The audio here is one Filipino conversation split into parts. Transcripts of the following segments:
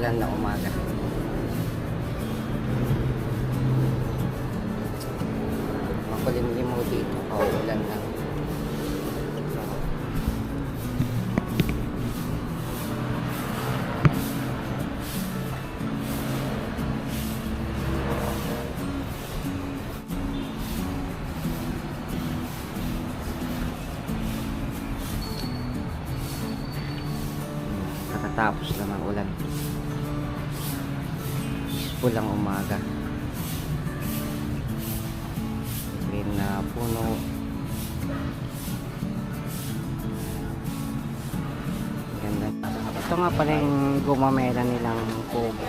maulan na umaga. Makulimlim mo dito, paulan lang. Peaceful ang umaga. Green na puno. Ganda. Ito nga pala yung gumamela nilang kubo.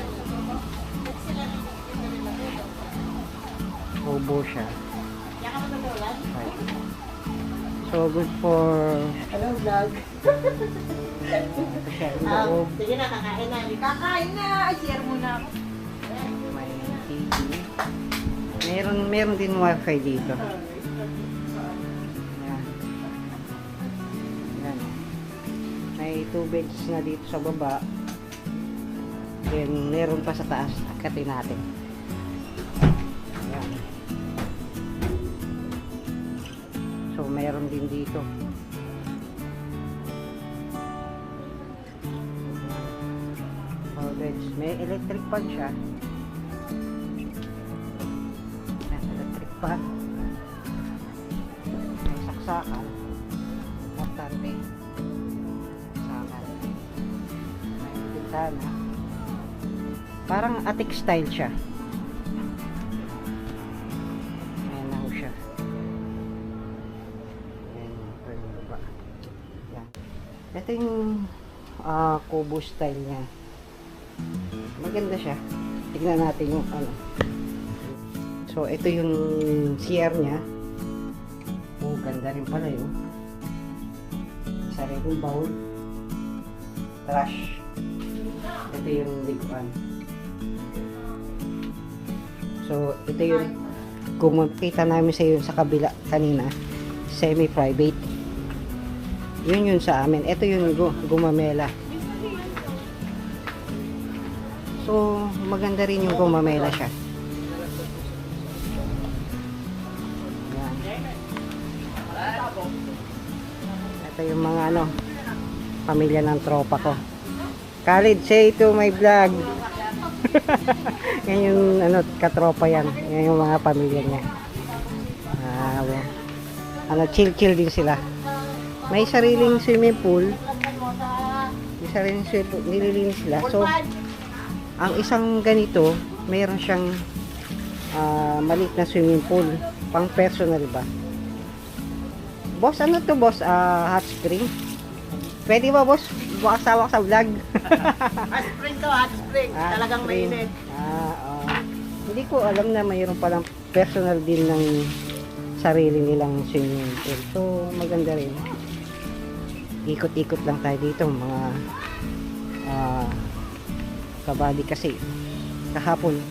Kubo siya. Right. So good for Hello, vlog. ito siya, Um, loob. sige na, kakain na. Kakain na. Share mo na ako. Meron, meron din wifi dito. Yan. Yan. May two beds na dito sa baba. Then, meron pa sa taas. Akatin natin. Yan. So, meron din dito. Four beds. May electric fan siya. Fan. May saksakan. Importante. Saksakan. May bintana. Parang attic style siya. Ayan na siya. Ayan, yung baba. Yan. Ito yung ah, kubo style niya. Maganda siya. Tignan natin yung ano. So, ito yung CR niya. Oh, ganda rin pala yun. Sariling bowl. Trash. Ito yung liguan. So, ito yung kung makita namin sa yun sa kabila kanina, semi-private. Yun yun sa amin. Ito yung gu- gumamela. So, maganda rin yung gumamela siya. Ano, pamilya ng tropa ko. Khalid, say to my vlog. yan yung ano, katropa yan. Yan yung mga pamilya niya. Ah, well, ano, chill-chill din sila. May sariling swimming pool. May sariling swimming pool. Nililinis sila. So, ang isang ganito, mayroon siyang ah, maliit na swimming pool. Pang personal ba? Boss, ano to boss? Ah, hot spring? Pwede ba boss? Bukasawa ka sa vlog. Hot spring to, hot spring. Ah, Talagang spring. mainit. Ah, oo. Hindi ko alam na mayroon palang personal din ng sarili nilang swimming pool. So, maganda rin. Ikot-ikot lang tayo dito, mga ah, kabady kasi kahapon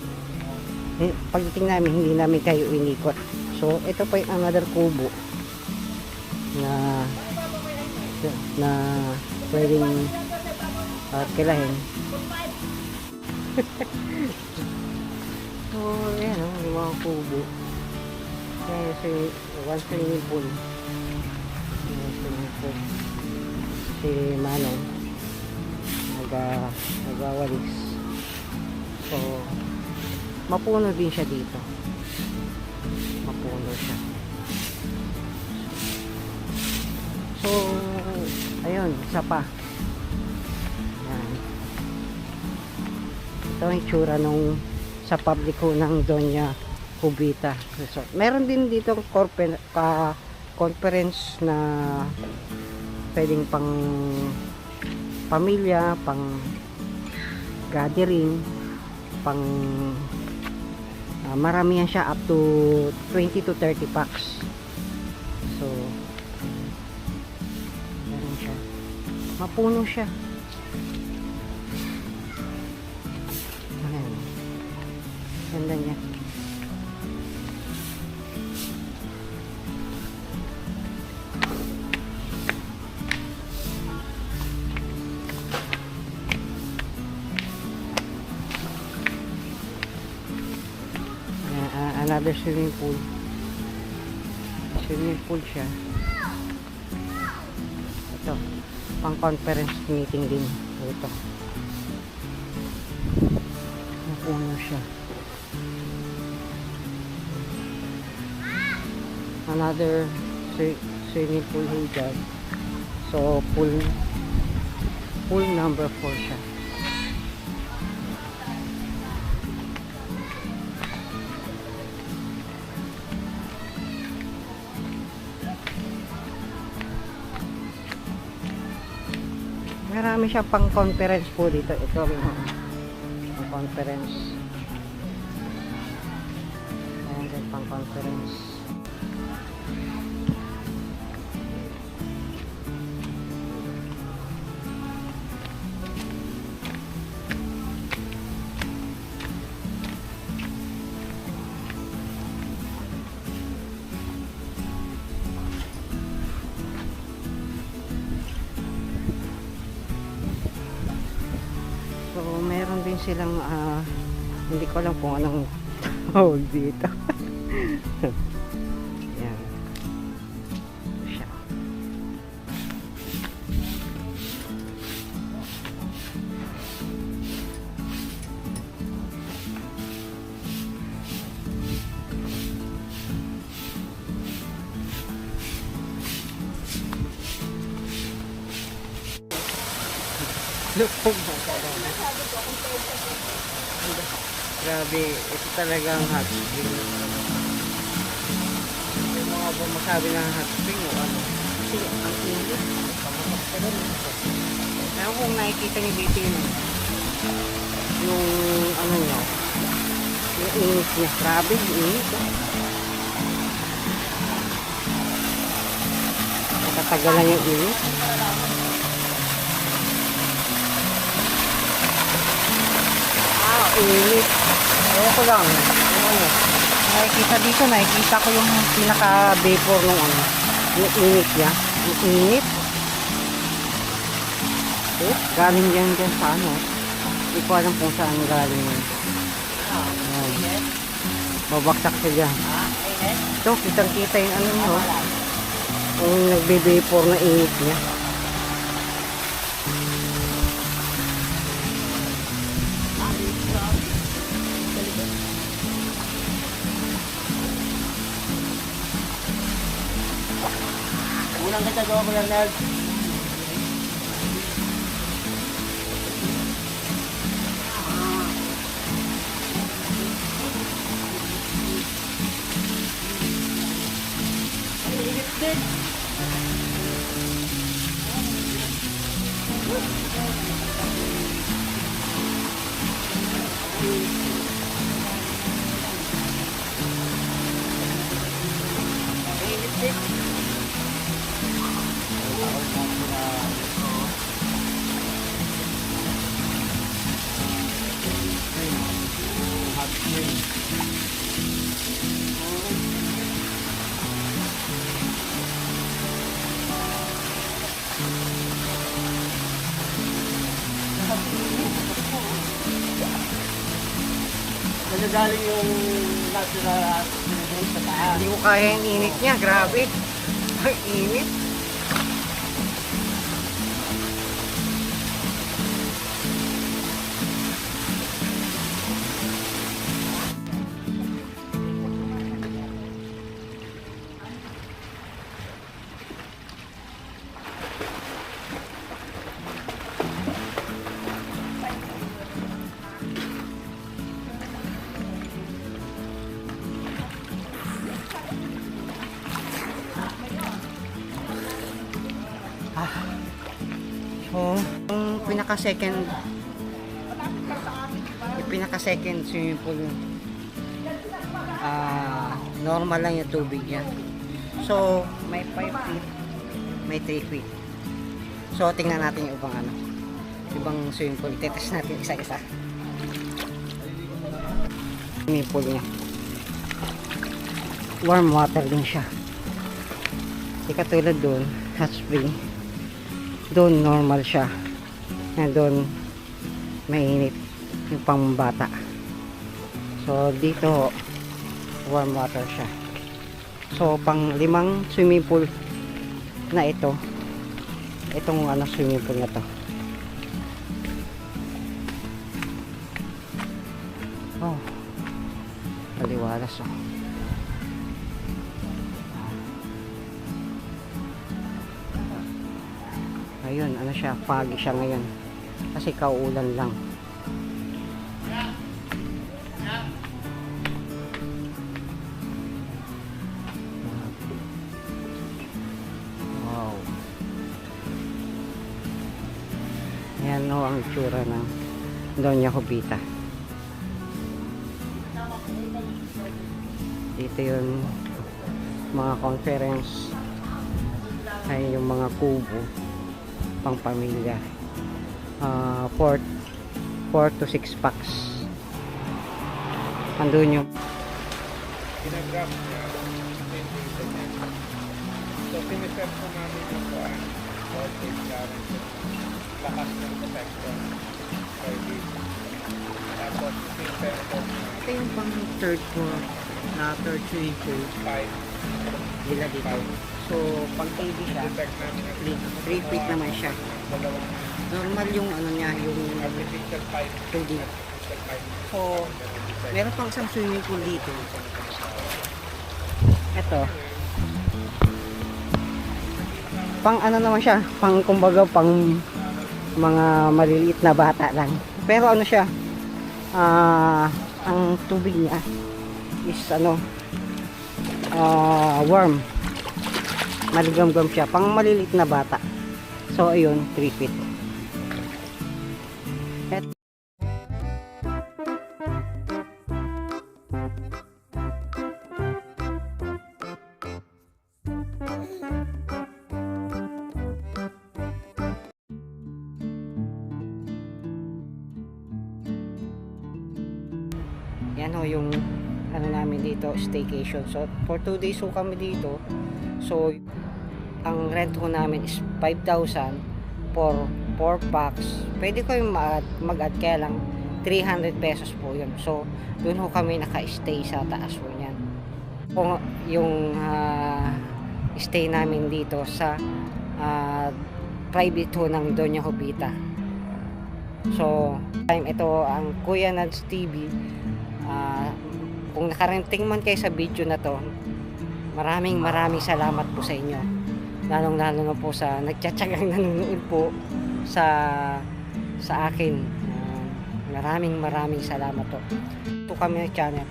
eh, pagdating namin hindi namin kayo inikot so ito pa yung another kubo na na pwedeng uh, kilahin. So ayan o yung mga kubo. Kaya si one swimming pool. One swimming pool. Si Manong naga nagawalis so mapuno din siya dito. Mapuno siya so ayun isa pa. Yan ito ang itsura nung sa public ho ng Doña Cubita Resort. Meron din dito ka conference na pwedeng pang pamilya, pang gathering, pang ah, maramihan siya up to 20 to 30 packs. So, Mapuno siya. Ayan. Ganda niya. Ayan, another swimming pool. Swimming pool siya pang conference meeting din. Ito. Ang puno siya. Another swi- swimming pool dyan. So, pool, pool number 4 siya. Marami siya pang conference po dito. Ito oh. pang conference. Ayan din pang conference. Din silang, ah, hindi ko alam kung anong tawag dito. Yan. Siya. Lupog mo Grabe, ito talagang hot spring. May mga ba masabi ng hot spring o ano? Kasi ang init. Pamamak ka doon. Ewan kung nakikita niyo dito yun. Yung ano niya. Yung init niya. Grabe, init. oh. Natatagalan yung init. Ah, init. Ewan ko lang. Yung ano. Nakikita dito, nakikita ko yung pinaka-vapor nung ano. Yung init niya. Yung init. Eh, galing yan dyan sa ano. Hindi ko alam kung saan galing yun. Ayan. Babaksak siya dyan. Ito, kitang-kita yung ano nyo. Yung nagbe-vapor na init niya. the go over Thank Nagagaling yung natural at sa taas. Hindi ko kaya yung init niya. Grabe. Ang init. Yung pinaka-second yung pinaka-second swimming pool ah normal lang yung tubig niya. So, may 5 feet, may 3 feet. So, tingnan natin yung ibang ano, ibang swimming pool. Tetest natin isa-isa. Swimming pool niya. Warm water din siya. Hindi katulad doon, hot spring doon normal siya na doon mainit yung pambata so dito warm water siya. So, pang limang swimming pool na ito. Itong ano, swimming pool na to. Oh. Paliwalas oh. Ayun, ano siya, foggy siya ngayon. Kasi kauulan lang. Wow. Ayan o ang itsura ng Doña Jovita. Dito yun mga conference ay yung mga kubo pang pamilya. Ah, 4 4 to 6 packs. Andun yung Pinagraph niya. So, piniset ko namin yung kuhan. Voltage current. Lakas ng protection. Pwede. Tapos, piniset ko ito yung pang third floor na third pool 5. nila dito. So, pang KD siya, Detect namin ang 3 feet naman siya. Normal yung ano niya, yung artificial pipe. 2D. Artificial pipe. So, meron pang isang swimming pool dito. Ito. Pang ano naman siya, pang kumbaga pang mga maliliit na bata lang. Pero ano siya, ah, ang tubig niya is ano, ah, warm. Maligam-gam siya, pang maliliit na bata. So, ayun, 3 feet. Yan ho yung ano namin dito, staycation. So, for 2 days ho kami dito. So, ang rent ho namin is 5,000 for 4 packs. Pwede ko yung mag- mag-add kaya lang 300 pesos po yun. So, dun ho kami naka-stay sa taas ho niyan. Kung yung ah, stay namin dito sa ah, private ho ng Doña Jovita. So, time ito ang Kuya Nads TV. Ah, kung nakarenting man kayo sa video na to, maraming maraming salamat po sa inyo. Lalong lalo na po sa nagtsatsagang nanonood po sa sa akin. Ah, maraming maraming salamat po. Ito kami ng channel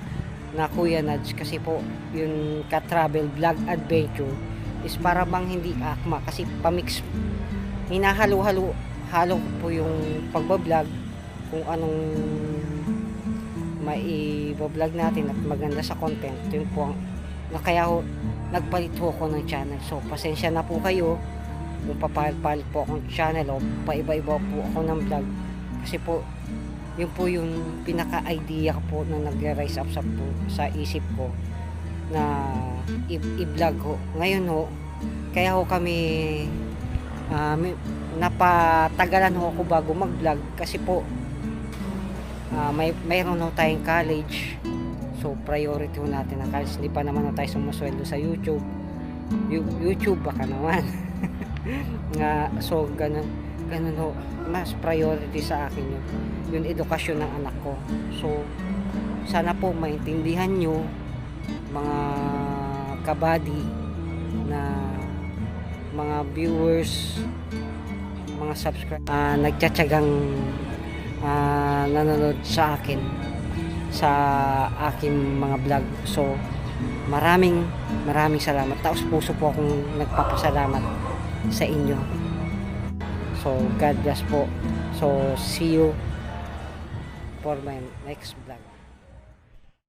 na Kuya Nads kasi po yung ka-travel vlog adventure is para bang hindi akma kasi pamix hinahalo-halo halo po yung pagbablog kung anong mai-vlog natin at maganda sa content yun po ang na kaya nagpalit ho ako ng channel. So pasensya na po kayo. Kung papalit-palit po akong channel o paiba-iba po ako ng vlog. Kasi po yun po yung pinaka-idea ko po na nag-rise up sa, po, sa isip ko na i-vlog ho ngayon ho kaya ho kami may- napatagalan ho ako bago mag-vlog. Kasi po ah, may mayroon ho tayong college so priority natin ang college hindi pa naman ho tayo sumusweldo sa YouTube YouTube baka naman. Nga so ganun ganun ho mas priority sa akin yun yung edukasyon ng anak ko. So sana po maintindihan nyo mga kabady na mga viewers mga subscribe ah nagtsatsagang ah, nanonood sa akin sa aking mga vlog. So maraming maraming salamat. Taos puso po akong nagpapasalamat sa inyo. So God bless po. So see you for my next